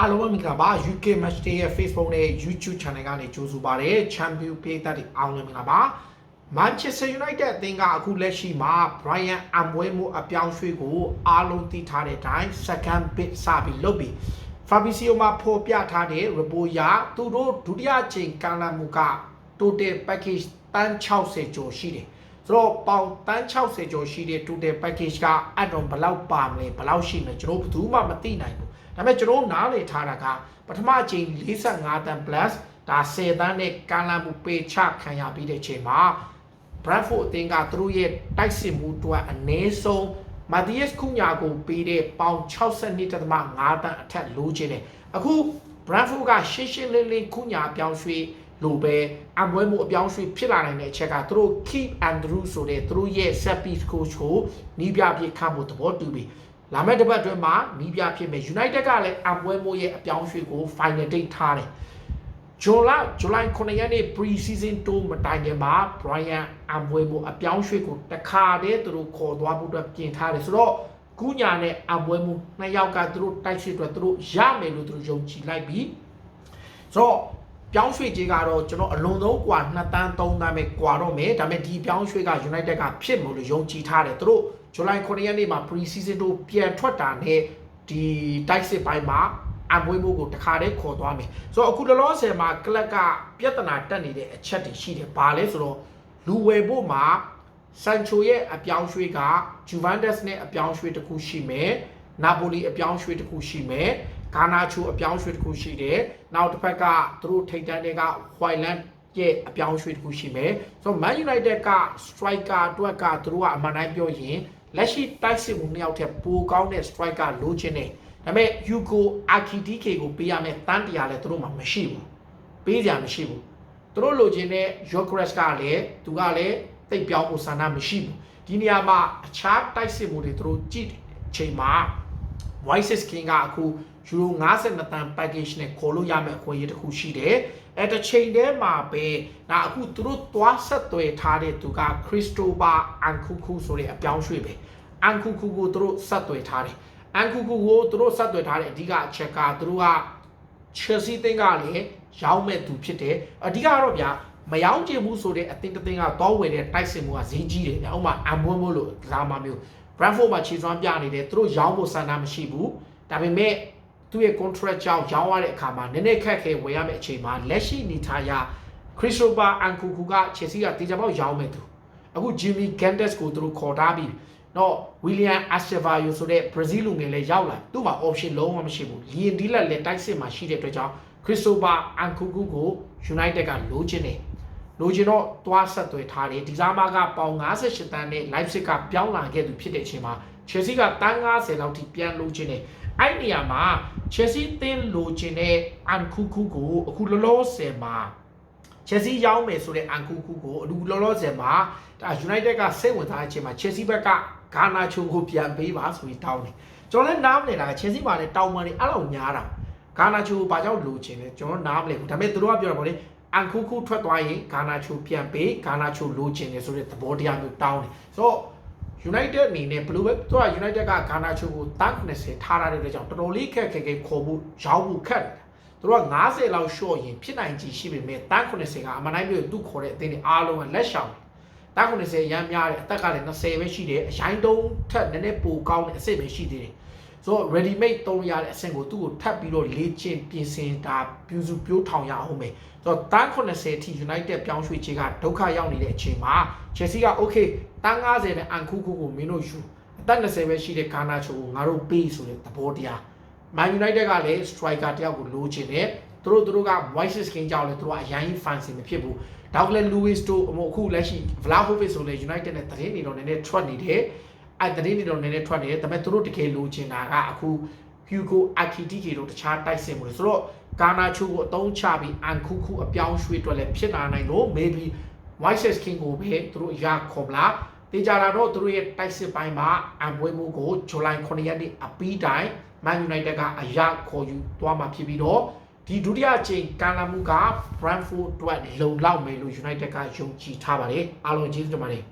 အားလုံးပဲမင်္ဂလာပါ UK Match Day ရဲ့ Facebook နဲ့ YouTube Channel ကနေကြိုဆိုပါရစေ Champion ပေးသက်တွေအားလုံးပဲမင်္ဂလာပါ Manchester United အသင်းကအခုလက်ရှိမှာ Brian Ambeumo အပြောင်းရွှေ့ကိုအားလုံးသိထားတဲ့အတိုင်း second bid စပြီးလုပ်ပြီး Fabrizio မှာဖော်ပြထားတဲ့ report ရသူတို့ဒုတိယချိန်ကန်လမှုက total package တန်း60ကျော်ရှိတယ် ဆိုတော့ပေါင်တန်း60ကျော်ရှိတဲ့ total package ကအတော့ဘယ်လောက်ပါမလဲဘယ်လောက်ရှိမလဲကျွန်တော်ဘယ်သူမှမသိနိုင်ဘူးဒါပေမဲ့ကျွန်တော်နားလည်ထားတာကပထမအချိန်45တန်း plus ဒါ10တန်းနဲ့ကန်လမှုပေချခံရပြီးတဲ့ချိန်မှာ Bradford အသင်းကသူတို့ရဲ့တိုက်စစ်မှုအတွက်အနည်းဆုံးမာဒီယက်ခုညာကိုပေးတဲ့ပေါင်62.5တန်းအထက်လိုချင်တယ်အခု Bradford ကရှင်းရှင်းလင်းလင်းခုညာပြောင်းရွှေ့ လိုပဲအမွဲမှုအပြောင်းရွှေ့ဖြစ်လာနိုင်တဲ့အချက်ကသူတို့ Keep Andrew ဆိုတဲ့သူတို့ရဲ့ set piece coach ကိုနီးပြပြခန့်ဖို့သဘောတူပြီးလာမယ့်တစ်ပတ်အတွင်းမှာနီးပြဖြစ်မယ် United ကလည်းအမွဲမှုရဲ့အပြောင်းရွှေ့ကို final date ထားတယ်ဂျွန်လဇူလိုင်9ရက်နေ့ pre-season 2မတိုင်ခင်မှာ Brian Ambuemo အပြောင်းရွှေ့ကိုတခါတည်းသူတို့ခေါ်သွားဖို့အတွက်ပြင်ထားတယ်ဆိုတော့ကူညာနဲ့ Ambuemo နှစ်ယောက်ကသူတို့တိုက်စစ်အတွက်သူတို့ရမယ်လို့သူတို့ယုံကြည်လိုက်ပြီးဆိုတော့ ပြောင်းရွှေ့ခြင်းကတော့ကျွန်တော်အလွန်ဆုံးกว่า2တန်း3တန်းပဲกว่าတော့မယ်ဒါပေမဲ့ဒီပြောင်းရွှေ့က United ကဖြစ်မလို့ယုံကြည်ထားတယ်သူတို့ဇူလိုင်9ရက်နေ့မှာ pre-season 2ပြန်ထွက်တာနဲ့ဒီတိုက်စစ်ပိုင်းမှာ အမွေးမှုကိုတခါတည်းခေါ်သွားမယ်ဆိုတော့အခုလောလောဆယ်မှာကလပ်ကပြဿနာတက်နေတဲ့အချက်တွေရှိတယ်ဘာလဲဆိုတော့လူဝယ်ဖို့မှာဆန်ချိုရဲ့အပြောင်းရွှေ့ကဂျူဗန်ဒက်စ်နဲ့အပြောင်းရွှေ့တစ်ခုရှိမယ်နာပိုလီအပြောင်းရွှေ့တစ်ခုရှိမယ် ဂါနာချိုအပြောင်းရွှေ့တစ်ခုရှိတယ်နောက်တစ်ဖက်ကသူတို့ထိတ်တန်းတွေကဟွိုင်လန်ရဲ့အပြောင်းရွှေ့တစ်ခုရှိမယ်ဆိုတော့ Man United က striker အတွက်ကသူတို့ကအမှန်တိုင်းပြောရင်လက်ရှိ တိုက်စစ်မှုနှစ်ယောက်ထက်ပိုကောင်းတဲ့ striker လိုချင်တယ်ဒါပေမဲ့ Yuko Akitike ကိုပေးရမယ်တန်းတရားလည်းသူတို့မှမရှိဘူးပေးကြမရှိဘူးသူတို့လိုချင်တဲ့ Yokres ကလည်းသူကလည်းတိတ်ပြောင်းဖို့ဆန္ဒမရှိဘူးဒီနေရာမှာအခြားတိုက်စစ်မှုတွေသူတို့ကြည့်ချိန်မှာ Voices King ကအခု ယူရို52တန် package နဲ့ခေါ်လို့ရမယ့်အခွင့်အရေးတစ်ခုရှိတယ်။အဲတစ်ချိန်တည်းမှာပဲဒါအခုသူတို့သွားဆက်သွယ်ထားတဲ့သူက Christopher Ankuku ဆိုတဲ့အပြောင်းရွှေ့ပဲ။ Ankuku ကိုသူတို့ဆက်သွယ်ထားတယ်။ Ankuku ကိုသူတို့ဆက်သွယ်ထားတဲ့အဓိကအချက်ကသူတို့က Chelsea တင်းကလည်းရောင်းမဲ့သူဖြစ်တယ်။အဓိကတော့ဗျာမယောင်းကျင်ဘူးဆိုတဲ့အတင်းတင်းကတော့ဝယ်တဲ့တိုက်စင်မှုကဈေးကြီးတယ်။ဥပမာအမွန်းမို့လို့လာမှမျိုး Brentford မှာခြေစွမ်းပြနေတယ်သူတို့ရောင်းဖို့စံနာမရှိဘူးဒါပေမဲ့ သူ့ရဲ့ contract ကြောင့်ရောင်းရတဲ့အခါမှာနည်းနည်းခက်ခဲဝယ်ရမယ့်အချိန်မှာလက်ရှိနေထားရ Christopher Ankuku က Chelsea ကတေချာပေါက်ရောင်းမဲ့သူအခု Jimmy Gandes ကိုသူတို့ခေါ်ထားပြီးတော့ William Acevallo ဆိုတဲ့ Brazil လူငယ်လည်းရောက်လာသူ့မှာ option လုံးဝမရှိဘူး Lian Dila လည်းတိုက်စစ်မှာရှိတဲ့အတွက်ကြောင့် Christopher Ankuku ကို United ကလိုချင်တယ်လိုချင်တော့သွားဆက်သွယ်ထားတယ်ဒီစားမကပေါင်58တန်းနဲ့ Leipzig ကပြောင်းလာခဲ့သူဖြစ်တဲ့အချိန်မှာ Chelsea ကတန်း90လောက်ထိပြန်လိုချင်တယ်အဲ့ဒီနေရာမှာ Chelsea တင်းလိုချင်တဲ့ Ankuku ကိုအခုလောလောဆယ်မှာ Chelsea ရောင်းမယ်ဆိုတဲ့ Ankuku ကိုအခုလောလောဆယ်မှာဒါ United ကစိတ်ဝင်စားတဲ့အချိန်မှာ Chelsea ဘက်ကဂါနာချိုကိုပြန်ပေးပါဆိုပြီးတောင်းတယ်ကျွန်တော်လည်းနားမလည်တာ Chelsea မှာလည်းတောင်းပန်နေအဲ့လောက်များတာဂါနာချိုကိုဘာကြောင့်လိုချင်လဲကျွန်တော်နားမလည်ဘူးဒါပေမဲ့သူတို့ကပြောတာပေါ့လေအန်ခုခုထွက်သွားရင်ဂါနာချိုပြန်ပေးဂါနာချိုလိုချင်တယ်ဆိုတဲ့သဘောတရားမျိုးတောင်းတယ်ဆိုတော့ United အနေနဲ့ဘယ်လိုပဲသူက United ကဂါနာချိုကိုတန်း90ထားရတဲ့အတွက်ကြောင့်တော်တော်လေးခက်ခဲခဲခေါ်ဖို့ရောင်းဖို့ခက်တယ်သူတို့က90လောက် short ရင်ဖြစ်နိုင်ကြီးရှိပေမဲ့တန်း90ကအမှန်တိုင်းပြောသူခေါ်တဲ့အသင်းတွေအားလုံးကလက်ရှောင်တန်း90ရမ်းများတယ်အသက်ကလည်း20ပဲရှိတယ်အရိုင်းတုံးထက်နည်းနည်းပိုကောင်းတဲ့အဆင့်ပဲရှိသေးတယ် ဆိုတော့ ready made သုံးရတဲ့အဆင့်ကိုသူ့ကိုထပ်ပြီးတော့လေ့ကျင့်ပြင်ဆင်တာပြူစုပြိုးထောင်ရအောင်မယ်ဆိုတော့တန်း80ထိ United ပြောင်းရွှေ့ခြင်းကဒုက္ခရောက်နေတဲ့အချိန်မှာ Chelsea က okay တန်း90နဲ့အန်ခုခုကိုမင်းတို့ယူအသက်20ပဲရှိတဲ့ကာနာချိုကိုငါတို့ပေးဆိုတဲ့သဘောတရား Man United ကလည်း striker တယောက်ကိုလိုချင်တယ်သူတို့သူတို့က Moises King ကြောင့်လည်းသူတို့ကအရင် fancy မဖြစ်ဘူးဒေါက်ကလည်း Luis တို့အခုလက်ရှိ Vlahovic ဆိုလည်း United နဲ့တရင်နေတော့နည်းနည်း ထွက်နေတယ် အဲ့တရင်နေတော့နည်းနည်းထွက်နေတယ်ဒါပေမဲ့သူတို့တကယ်လိုချင်တာကအခု Hugo Akitike တို့တခြားတိုက်စင်မှုတွေဆိုတော့ကာနာချိုကိုအသုံးချပြီးအန်ခုခုအပြောင်းရွှေ့အတွက်လည်းဖြစ်လာနိုင်လို့ maybe Moises King ကိုပဲသူတို့ရခေါ်မလားတေချာလာတော့သူတို့ရဲ့တိုက်စစ်ပိုင်းမှာအံပွဲမှုကိုဇူလိုင်9ရက်နေ့အပီးတိုင်း Man United ကအရာခေါ်ယူသွားမှာဖြစ်ပြီးတော့ဒီဒုတိယချိန်ကန်လာမှုက Brentford အတွက်လုံလောက်မယ်လို့ United ကယုံကြည်ထားပါတယ်အားလုံးကျေးဇူးတင်ပါတယ်